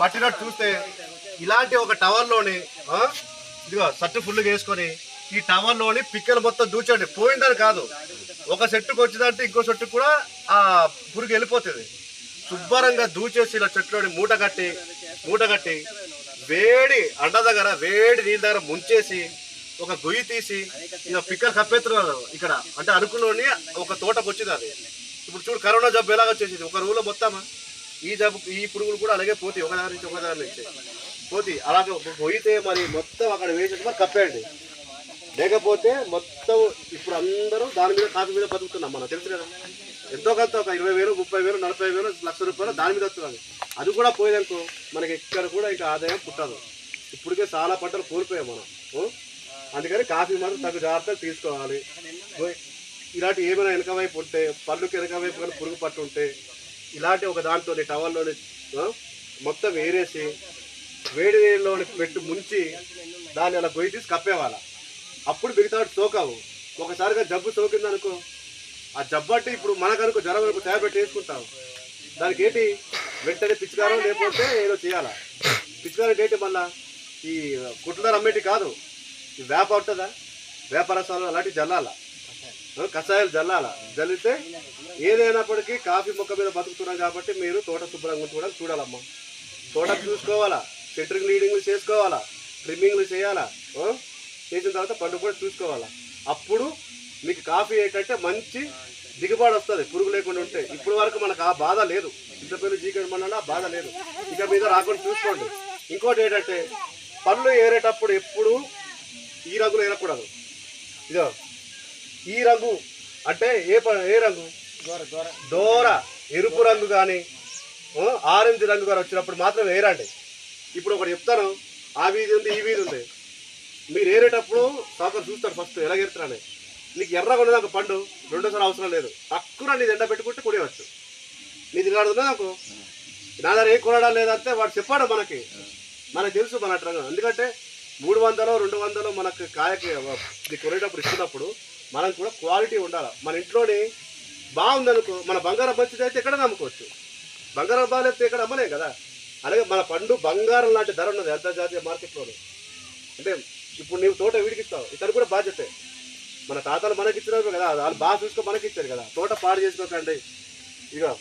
పట్టినట్టు చూస్తే ఇలాంటి ఒక టవర్లోని ఇదిగో సట్టు ఫుల్గా వేసుకొని ఈ టవర్లోని పిక్కలు మొత్తం దూచండి పోయిందని కాదు. ఒక చెట్టుకు వచ్చిందంటే ఇంకో చెట్టుకు కూడా ఆ పురుగు వెళ్ళిపోతుంది. శుభ్రంగా దూచేసి ఇలా చెట్టులోని మూట కట్టి మూట కట్టి వేడి అండ దగ్గర వేడి నీళ్ళ దగ్గర ముంచేసి ఒక గొయ్యి తీసి ఇక పిక్కలు కప్పెత్తున్నారు ఇక్కడ. అంటే అనుకున్న ఒక తోటకు వచ్చింది అది. ఇప్పుడు చూడు కరోనా జబ్బు ఎలాగ వచ్చేసింది ఒక రూలో మొత్తమా? ఈ జబ్బు ఈ పురుగులు కూడా అలాగే పోతాయి. ఒక దగ్గర నుంచి ఒక దగ్గర నుంచి. పోతాయి. అలాగే పోయితే మరి మొత్తం అక్కడ వేసేసి మరి కప్పేయండి. లేకపోతే మొత్తం ఇప్పుడు అందరూ దాని మీద కాఫీ మీద బతుకుతున్నాం మనం. తెలుసు కదా? ఎంతో కొంత ఒక ఇరవై వేలు ముప్పై వేలు నలభై వేలు లక్ష రూపాయలు దాని మీద వస్తున్నాను అది కూడా పోయేదనుకో మనకి ఎక్కడ కూడా ఇంకా ఆదాయం పుట్టదు. ఇప్పటికే చాలా పంటలు కోల్పోయాం మనం. ఓ? అందుకని కాఫీ మాత్రం తగు జాగ్రత్తలు తీసుకోవాలి. ఇలాంటి ఏమైనా వెనక వైపు ఉంటే పళ్ళుకి వెనక వైపు కానీ పురుగు పట్టు ఉంటే ఇలాంటి ఒక దాంతో టవల్లోని మొత్తం వేరేసి వేడి నీళ్ళలోని పెట్టి ముంచి దాన్ని అలా గొయ్యి తీసి కప్పేవాళ్ళ. అప్పుడు మిగతా సోకావు. ఒకసారిగా జబ్బు సోకిందనుకో ఆ జబ్బు అంటే ఇప్పుడు మనకనుకో జ్వరం అనుకో ట్యాబ్లెట్ వేసుకుంటాం దానికి ఏంటి? వెంటనే పిచ్చికారం లేకపోతే ఏదో చేయాలా? పిచ్చికారం ఏంటి మళ్ళా? ఈ కుట్లదారు అమ్మేటి కాదు. ఈ వేప ఉంటుందా? వేప అలాంటివి జల్లాల? కషాయాలు జల్లాల? జల్లితే ఏదైనప్పటికీ కాఫీ మొక్క మీద బతుకుతున్నాం కాబట్టి మీరు తోట శుభ్రంగా ఉంచుకోవడం చూడాలమ్మా. తోట చూసుకోవాలా? సెంట్రింగ్ లీడింగ్లు చేసుకోవాలా? ట్రిమ్మింగ్లు చేయాలా? చేసిన తర్వాత పండు కూడా చూసుకోవాలా? అప్పుడు మీకు కాఫీ ఏంటంటే మంచి దిగుబడి వస్తుంది పురుగు లేకుండా ఉంటే. ఇప్పుడు వరకు మనకు ఆ బాధ లేదు. ఇంతపేరు పేరు మన బాధ లేదు. ఇక మీద రాకుండా చూసుకోండి. ఇంకోటి ఏంటంటే పళ్ళు ఏరేటప్పుడు ఎప్పుడు ఈ రంగులో ఏరకూడదు. ఇదో ఈ రంగు అంటే ఏ ప- ఏ రంగు? దోర ఎరుపు రంగు కానీ ఆరెంజ్ రంగు కానీ వచ్చినప్పుడు మాత్రం ఏరండి ఇప్పుడు ఒకటి చెప్తాను. ఆ వీధి ఉంది ఈ వీధి ఉంది. మీరు ఏరేటప్పుడు సాకర్ చూస్తారు ఫస్ట్ ఎలా ఏరుతారని నీకు ఎర్రగా ఉన్నదాక పండు రెండోసారి అవసరం లేదు. తక్కువ నీ ఎండ పెట్టుకుంటే కుడియవచ్చు నీది ఇలా ఉన్నది నాకు నా దగ్గర ఏ కొనడం లేదంటే వాడు చెప్పాడు మనకి. మనకు తెలుసు మన అట్లా ఎందుకంటే మూడు వందలు రెండు వందలు మనకు కాయకి కొనేటప్పుడు ఇస్తున్నప్పుడు మనం కూడా క్వాలిటీ ఉండాలి? మన ఇంట్లోనే బాగుందనుకో మన బంగారం మంచిది అయితే ఎక్కడ నమ్ముకోవచ్చు? బంగారం బాగాలేస్తే ఎక్కడ అమ్మలేం కదా? అలాగే మన పండు బంగారం లాంటి ధర ఉన్నది అంతర్జాతీయ మార్కెట్లోనే. అంటే ఇప్పుడు నీవు తోట విడికిస్తావు ఇతను కూడా బాధ్యతే. మన తాతలు మనకి ఇచ్చినారు కదా వాళ్ళు బాగా చూసుకో మనకి ఇచ్చారు కదా. తోట పాడు చేసుకోకండి. ఇక